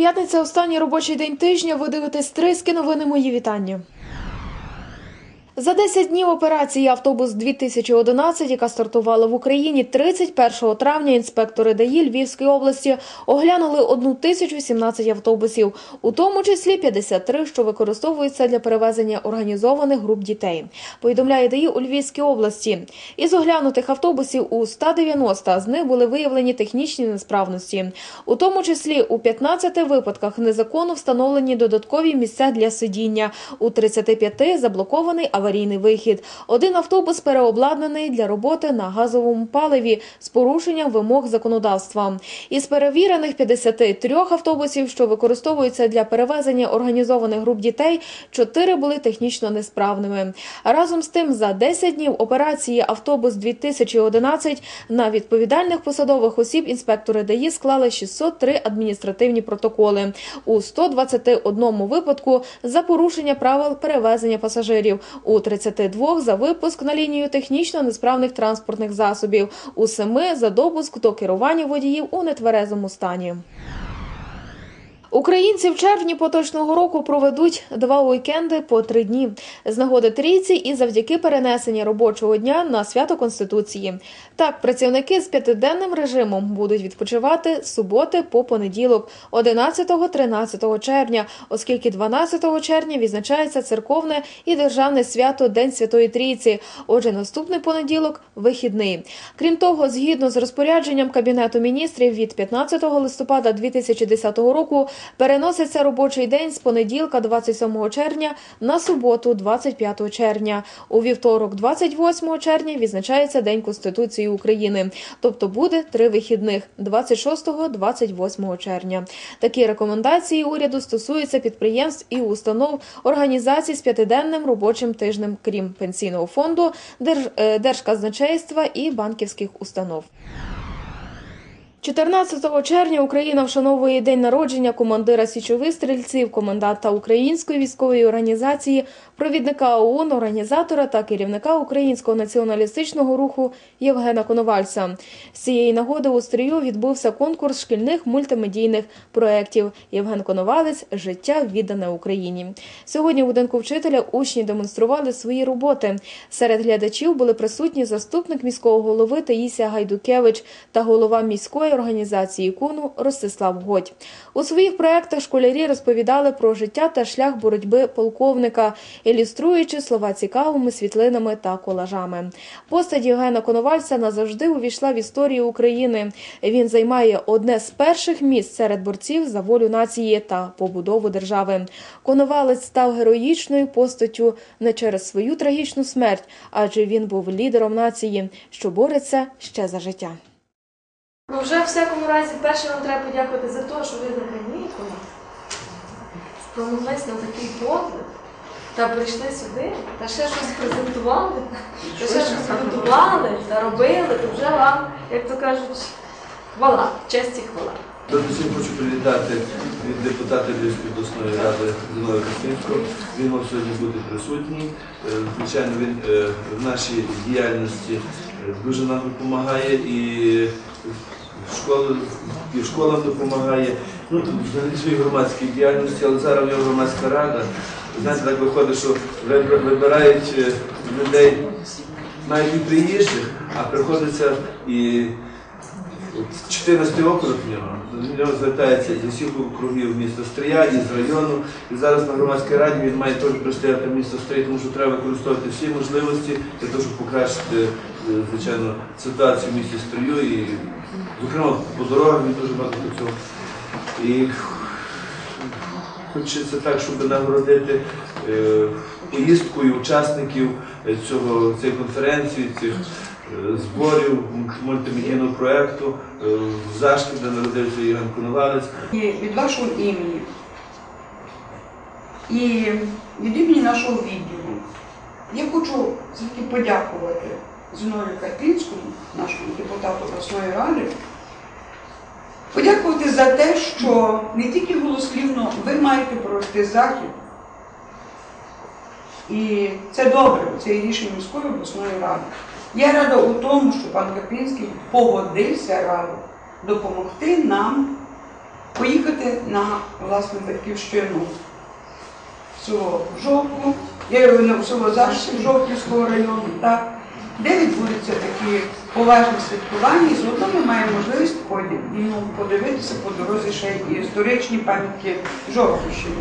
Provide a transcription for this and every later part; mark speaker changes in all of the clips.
Speaker 1: П'ятниця останній робочий день тижня. Ви дивитесь Триски новини. Мої вітання. За 10 днів операції автобус 2011, яка стартувала в Україні 31 травня, інспектори ДАІ Львівської області оглянули 1017 автобусів, у тому числі 53, що використовуються для перевезення організованих груп дітей. Повідомляє ДАІ у Львівській області. Із оглянутих автобусів у 190 з них були виявлені технічні несправності. У тому числі у 15 випадках незаконно встановлені додаткові місця для сидіння. У 35 заблокований аварійний вихід. Один автобус переобладнаний для роботи на газовому паливі з порушенням вимог законодавства. Із перевірених 53 автобусів, що використовуються для перевезення організованих груп дітей, 4 були технічно несправними. Разом з тим, за 10 днів операції автобус 2011 на відповідальних посадових осіб інспектори ДАІ склали 603 адміністративні протоколи у 121 випадку за порушення правил перевезення пасажирів, у 32 за випуск на лінію технічно несправних транспортних засобів, у 7 за допуск до керування водіїв у нетверезому стані. Українці в червні поточного року проведуть два уікенди по три дні з нагоди трійці і завдяки перенесенню робочого дня на свято Конституції. Так, працівники з п'ятиденним режимом будуть відпочивати з суботи по понеділок, 11-13 червня, оскільки 12 червня відзначається церковне і державне свято День Святої Трійці. Отже, наступний понеділок вихідний. Крім того, згідно з розпорядженням Кабінету міністрів від 15 листопада 2010 року переноситься робочий день з понеділка, 27 червня, на суботу, 25 червня. У вівторок, 28 червня, відзначається День Конституції України, тобто буде три вихідних 26-28 червня. Такі рекомендації уряду стосуються підприємств і установ організацій з п'ятиденним робочим тижнем, крім пенсійного фонду, е, держказначейства і банківських установ. 14 червня Україна вшановує день народження командира січових стрільців, коменданта Української військової організації, провідника ООН, організатора та керівника Українського націоналістичного руху Євгена Коновальця. З цієї нагоди у стрію відбувся конкурс шкільних мультимедійних проєктів Євген Коновалець Життя віддане Україні. Сьогодні у будинку вчителя учні демонстрували свої роботи. Серед глядачів були присутні заступник міського голови Таїсія Гайдукевич та голова міської організації КУНу Ростислав Годь. У своїх проєктах школярі розповідали про життя та шлях боротьби полковника, ілюструючи слова цікавими світлинами та колажами. Постать Євгена Коновальця назавжди увійшла в історію України. Він займає одне з перших місць серед борців за волю нації та побудову держави. Коновалець став героїчною постаттю не через свою трагічну смерть, адже він був лідером нації, що бореться ще за життя.
Speaker 2: Ну, вже в всякому разі, перше вам треба подякувати за те, що ви на канікулах спромоглись на такий подвиг та прийшли сюди, та ще щось презентували, та ще щось готували, та робили, то вже вам, як то кажуть, хвала, честь і хвала.
Speaker 3: Передусім хочу привітати від депутата Львівської обласної ради Зінові Костинського. Він мав сьогодні бути присутній. Е, Звичайно, він е, в нашій діяльності е, дуже нам допомагає і школи, і школам допомагає. Ну, взагалі своїй громадській діяльності, але зараз є громадська рада. Знаєте, так виходить, що вибирають е, людей навіть а приходиться і 14 округ в нього. Звертається з усіх округів міста Стрия, і з району. І зараз на громадській раді він має теж представляти місто Стрий, тому що треба використовувати всі можливості для того, щоб покращити, е, звичайно, ситуацію в місті Стрию. І, зокрема, по дорогах він дуже багато цього. І хочеться так, щоб нагородити е, поїздкою учасників е, цього, цієї конференції, цих зборів мультимедійного проєкту е, в Зашки, де народився Євген Коновалець.
Speaker 4: Від вашого імені і від імені нашого відділу я хочу все-таки подякувати Зіновію Карпінському, нашому депутату обласної ради, подякувати за те, що не тільки голослівно ви маєте провести захід. І це добре, це рішення міської обласної ради. Я рада у тому, що пан Карпінський погодився радо допомогти нам поїхати на власну батьківщину. В село Жовтку, я його на село Заршів Жовківського району, так, де відбудуться такі поважні святкування, і заодно ми маємо можливість ну, подивитися по дорозі ще й історичні пам'ятки Жовківщини.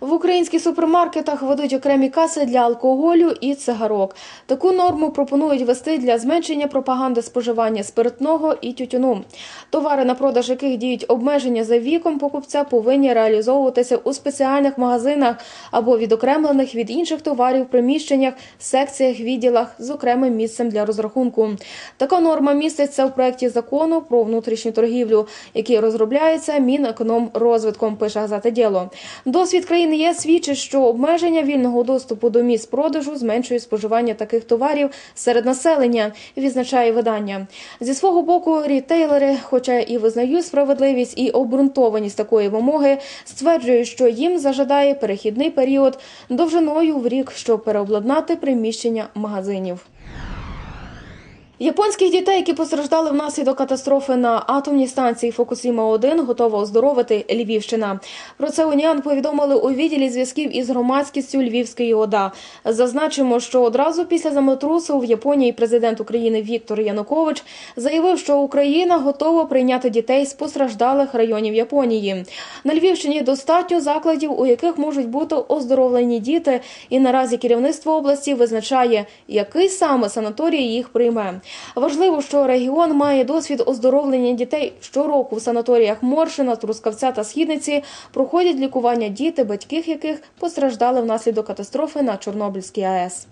Speaker 1: В українських супермаркетах ведуть окремі каси для алкоголю і цигарок. Таку норму пропонують вести для зменшення пропаганди споживання спиртного і тютюну. Товари, на продаж яких діють обмеження за віком покупця, повинні реалізовуватися у спеціальних магазинах або відокремлених від інших товарів приміщеннях, секціях, відділах з окремим місцем для розрахунку. Така норма міститься в проєкті закону про внутрішню торгівлю, який розробляється Мінекономрозвитком, пише газета Діло. Досвід країн ЄС свідчить, що обмеження вільного доступу до місць продажу зменшує споживання таких товарів серед населення, відзначає видання. Зі свого боку, рітейлери, хоча і визнають справедливість і обґрунтованість такої вимоги, стверджують, що їм зажадає перехідний період довжиною в рік, щоб переобладнати приміщення магазинів. Японських дітей, які постраждали внаслідок катастрофи на атомній станції Фокусіма 1 готова оздоровити Львівщина. Про це уніан повідомили у відділі зв'язків із громадськістю Львівської ОДА. Зазначимо, що одразу після землетрусу в Японії президент України Віктор Янукович заявив, що Україна готова прийняти дітей з постраждалих районів Японії. На Львівщині достатньо закладів, у яких можуть бути оздоровлені діти, і наразі керівництво області визначає, який саме санаторій їх прийме. Важливо, що регіон має досвід оздоровлення дітей щороку в санаторіях Моршина, Трускавця та Східниці проходять лікування діти, батьки яких постраждали внаслідок катастрофи на Чорнобильській АЕС.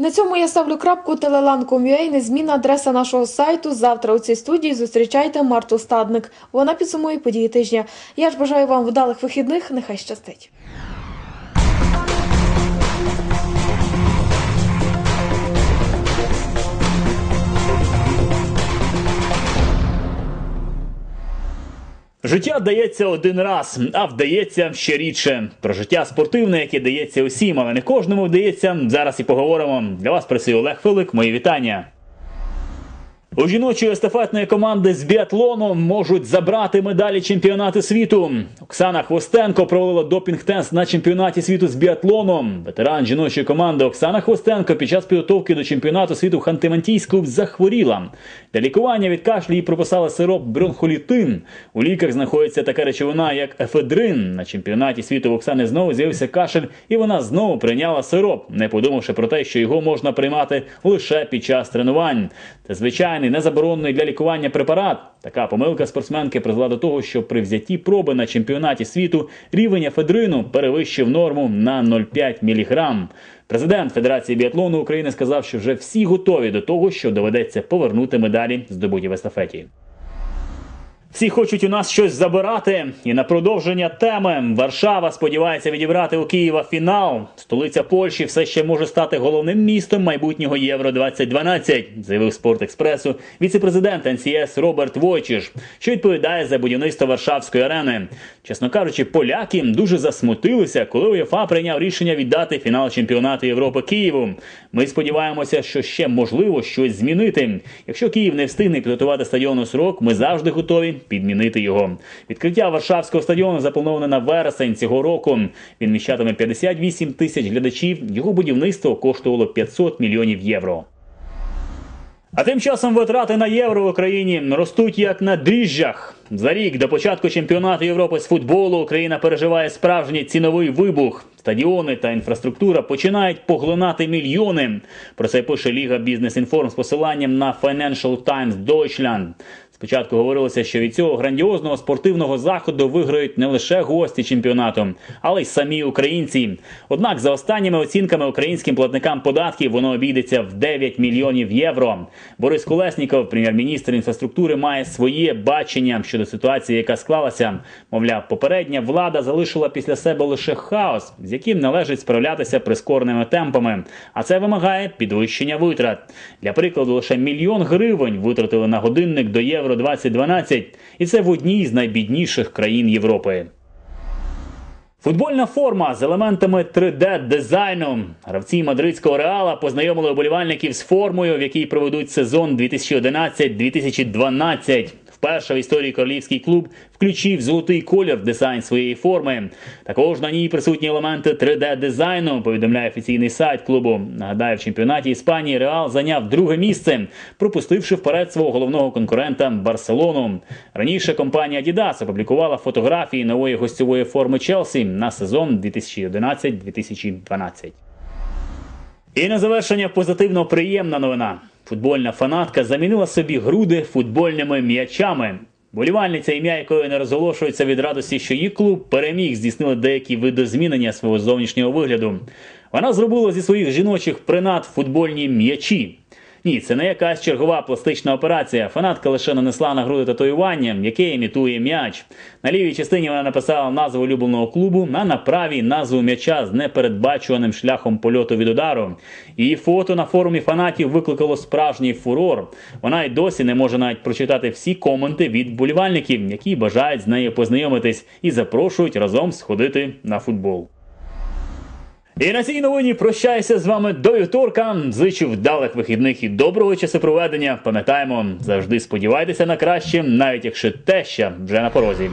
Speaker 1: На цьому я ставлю крапку Телелан.com.ua, незмінна адреса нашого сайту. Завтра у цій студії зустрічайте Марту Стадник. Вона підсумує події тижня. Я ж бажаю вам вдалих вихідних. Нехай щастить.
Speaker 5: Життя дається один раз, а вдається ще рідше. Про життя спортивне, яке дається усім, але не кожному вдається. Зараз і поговоримо. Для вас працює Олег Филик. Мої вітання. У жіночої естафетної команди з біатлону можуть забрати медалі чемпіонату світу. Оксана Хвостенко проводила допінг-тест на чемпіонаті світу з біатлону. Ветеран жіночої команди Оксана Хвостенко під час підготовки до чемпіонату світу в Ханти-Мансійську захворіла. Для лікування від кашлю їй прописали сироп бронхолітин. У ліках знаходиться така речовина, як ефедрин. На чемпіонаті світу в Оксани знову з'явився кашель, і вона знову прийняла сироп, не подумавши про те, що його можна приймати лише під час тренувань. Це звичайний незаборонений для лікування препарат. Така помилка спортсменки призвела до того, що при взятті проби на чемпіонаті світу рівень ефедрину перевищив норму на 0,5 мг. Президент Федерації біатлону України сказав, що вже всі готові до того, що доведеться повернути медалі здобуті в естафеті. Всі хочуть у нас щось забирати. І на продовження теми Варшава сподівається відібрати у Києва фінал. Столиця Польщі все ще може стати головним містом майбутнього Євро 2012 заявив Спорт Експресу віце-президент НСІС Роберт Войчиш, що відповідає за будівництво Варшавської арени. Чесно кажучи, поляки дуже засмутилися, коли УЄФА прийняв рішення віддати фінал чемпіонату Європи Києву. Ми сподіваємося, що ще можливо щось змінити. Якщо Київ не встигне підготувати стадіон у срок, ми завжди готові підмінити його. Відкриття Варшавського стадіону заплановане на вересень цього року. Він міщатиме 58 тисяч глядачів. Його будівництво коштувало 500 мільйонів євро. А тим часом витрати на євро в Україні ростуть як на дріжджах. За рік до початку чемпіонату Європи з футболу Україна переживає справжній ціновий вибух. Стадіони та інфраструктура починають поглинати мільйони. Про це пише Ліга Бізнес Інформ з посиланням на Financial Times Deutschland. Спочатку говорилося, що від цього грандіозного спортивного заходу виграють не лише гості чемпіонату, але й самі українці. Однак, за останніми оцінками українським платникам податків воно обійдеться в 9 мільйонів євро. Борис Колесніков, прем'єр-міністр інфраструктури, має своє бачення щодо ситуації, яка склалася. Мовляв, попередня влада залишила після себе лише хаос, з яким належить справлятися прискореними темпами. А це вимагає підвищення витрат. Для прикладу, лише мільйон гривень витратили на годинник до євро. Євро 2012, і це в одній з найбідніших країн Європи. Футбольна форма з елементами 3D-дизайну. Гравці мадридського реала познайомили оболівальників з формою, в якій проведуть сезон 2011-2012. Вперше в історії королівський клуб включив золотий колір в дизайн своєї форми. Також на ній присутні елементи 3D-дизайну, повідомляє офіційний сайт клубу. Нагадаю, в чемпіонаті Іспанії Реал зайняв друге місце, пропустивши вперед свого головного конкурента Барселону. Раніше компанія Adidas опублікувала фотографії нової гостьової форми Челсі на сезон 2011-2012. І на завершення позитивно приємна новина. Футбольна фанатка замінила собі груди футбольними м'ячами. Болівальниця, ім'я якої не розголошується від радості, що її клуб переміг, здійснили деякі видозмінення свого зовнішнього вигляду. Вона зробила зі своїх жіночих принад футбольні м'ячі. Ні, це не якась чергова пластична операція. Фанатка лише нанесла на груди татуювання, яке імітує м'яч. На лівій частині вона написала назву улюбленого клубу, а на правій назву м'яча з непередбачуваним шляхом польоту від удару. Її фото на форумі фанатів викликало справжній фурор. Вона й досі не може навіть прочитати всі коменти від вболівальників, які бажають з нею познайомитись і запрошують разом сходити на футбол. І на цій новині прощаюся з вами до вівторка. Зичу вдалих вихідних і доброго часопроведення. Пам'ятаємо, завжди сподівайтеся на краще, навіть якщо теща вже на порозі.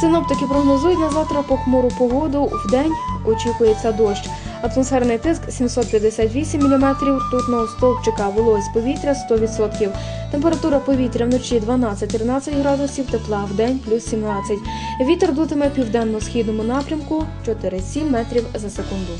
Speaker 1: Синоптики прогнозують на завтра похмуру погоду. Вдень очікується дощ. Атмосферний тиск 758 мм, ртутного стовпчика, вологість повітря 100%. Температура повітря вночі 12-13 градусів, тепла в день плюс 17. Вітер дутиме південно-східному напрямку 4,7 метрів за секунду.